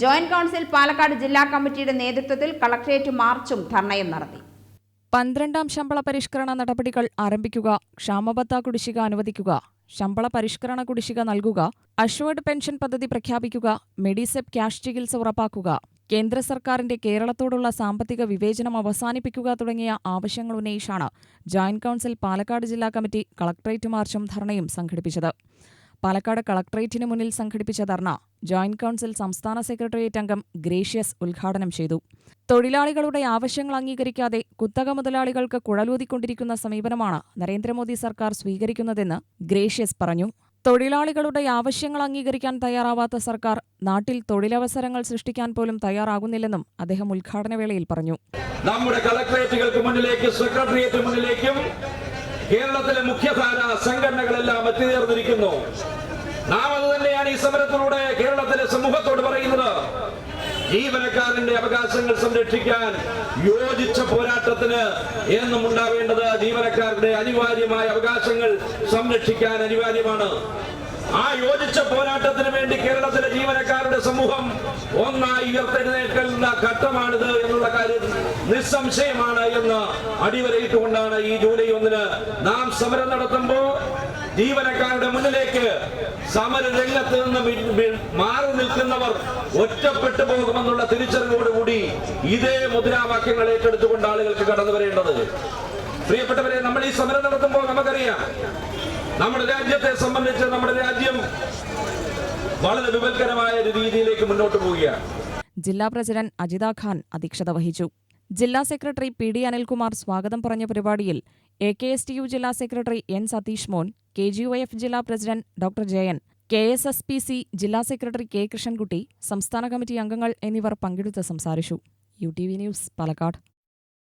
Joint council Palakkad ജില്ലാ കമ്മിറ്റിയുടെ നേതൃത്വത്തിൽ കളക്ടറേറ്റ് മാർച്ചും ധർണയും നടത്തി. പന്ത്രണ്ടാം ശമ്പള പരിഷ്കരണ നടപടികൾ ആരംഭിക്കുക ക്ഷാമബത്ത കുടിശ്ശിക അനുവദിക്കുക ശമ്പള പരിഷ്കരണ കുടിശ്ശിക നൽകുക അഷ്വേർഡ് പെൻഷൻ പദ്ധതി പ്രഖ്യാപിക്കുക മെഡിസെപ് ക്യാഷ് ചികിത്സ ഉറപ്പാക്കുക കേന്ദ്ര സർക്കാരിന്റെ കേരളത്തോടുള്ള സാമ്പത്തിക വിവേചനം അവസാനിപ്പിക്കുക തുടങ്ങിയ ആവശ്യങ്ങൾ ഉന്നയിച്ചാണ് ജോയിന്റ് കൗൺസിൽ പാലക്കാട് ജില്ലാ കമ്മിറ്റി കളക്ടറേറ്റ് മാർച്ചും ധർണയും സംഘടിപ്പിച്ചത്. പാലക്കാട് കളക്ടറേറ്റിന് മുന്നിൽ സംഘടിപ്പിച്ച ധർണ ജോയിന്റ് കൌൺസിൽ സംസ്ഥാന സെക്രട്ടേറിയറ്റ് അംഗം ഗ്രേഷ്യസ് ഉദ്ഘാടനം ചെയ്തു. തൊഴിലാളികളുടെ ആവശ്യങ്ങൾ അംഗീകരിക്കാതെ കുത്തക മുതലാളികൾക്ക് കുഴലൂതിക്കൊണ്ടിരിക്കുന്ന സമീപനമാണ് നരേന്ദ്രമോദി സർക്കാർ സ്വീകരിക്കുന്നതെന്ന് ഗ്രേഷ്യസ് പറഞ്ഞു. തൊഴിലാളികളുടെ ആവശ്യങ്ങൾ അംഗീകരിക്കാൻ തയ്യാറാവാത്ത സർക്കാർ നാട്ടിൽ തൊഴിലവസരങ്ങൾ സൃഷ്ടിക്കാൻ പോലും തയ്യാറാകുന്നില്ലെന്നും അദ്ദേഹം ഉദ്ഘാടനവേളയിൽ പറഞ്ഞു. നമ്മുടെ കളക്ടറേറ്റുകൾക്ക് മുന്നിലേക്ക് സെക്രട്ടേറിയറ്റ് മുന്നിലേക്കും കേരളത്തിലെ മുഖ്യധാര സംഘടനകളെല്ലാം എത്തിച്ചേർന്നിരിക്കുന്നു. നാം അത് തന്നെയാണ് ഈ സമരത്തിലൂടെ കേരളത്തിലെ സമൂഹത്തോട് പറയുന്നത്. ജീവനക്കാരന്റെ അവകാശങ്ങൾ സംരക്ഷിക്കാൻ യോജിച്ച പോരാട്ടത്തിന് എന്നും ഉണ്ടാവേണ്ടത് ജീവനക്കാരുടെ അനിവാര്യമായ അവകാശങ്ങൾ സംരക്ഷിക്കാൻ അനിവാര്യമാണ്. ആ യോജിച്ച പോരാട്ടത്തിന് വേണ്ടി കേരളത്തിലെ ജീവനക്കാരുടെ സമൂഹം ഒന്നായി ഉയർത്തെഴുന്നേൽക്കുന്ന ഘട്ടമാണിത് എന്നുള്ള കാര്യം നിസ്സംശയമാണ് എന്ന് അടിവരയിട്ടുകൊണ്ടാണ് ഈ ജൂലൈ ഒന്നിന് നാം സമരം നടത്തുമ്പോൾ ജീവനക്കാരുടെ മുന്നിലേക്ക് സമര രംഗത്ത് നിന്ന് മാറി നിൽക്കുന്നവർ ഒറ്റപ്പെട്ടു പോകുമെന്നുള്ള തിരിച്ചറിവോടുകൂടി ഇതേ മുദ്രാവാക്യങ്ങൾ ഏറ്റെടുത്തുകൊണ്ട് ആളുകൾക്ക് കടന്നു വരേണ്ടത് പ്രിയപ്പെട്ടവരെ നമ്മൾ ഈ സമരം നടത്തുമ്പോൾ നമുക്കറിയാം നമ്മുടെ രാജ്യത്തെ സംബന്ധിച്ച് നമ്മുടെ രാജ്യം വളരെ വിപൽക്കരമായ ഒരു രീതിയിലേക്ക് മുന്നോട്ട് പോവുകയാണ്. ജില്ലാ പ്രസിഡന്റ് അജിത ഖാൻ അധ്യക്ഷത വഹിച്ചു. ജില്ലാ സെക്രട്ടറി പി ഡി അനിൽകുമാർ സ്വാഗതം പറഞ്ഞ പരിപാടിയിൽ A K S T U ജില്ലാ secretary N Satheesh Mon K G U F ജില്ലാ president doctor Jayan K S S P C ജില്ലാ സെക്രട്ടറി കെ കൃഷ്ണൻകുട്ടി സംസ്ഥാന കമ്മിറ്റി അംഗങ്ങൾ എന്നിവർ പങ്കെടുത്ത് സംസാരിച്ചു. U T V news Palakkad.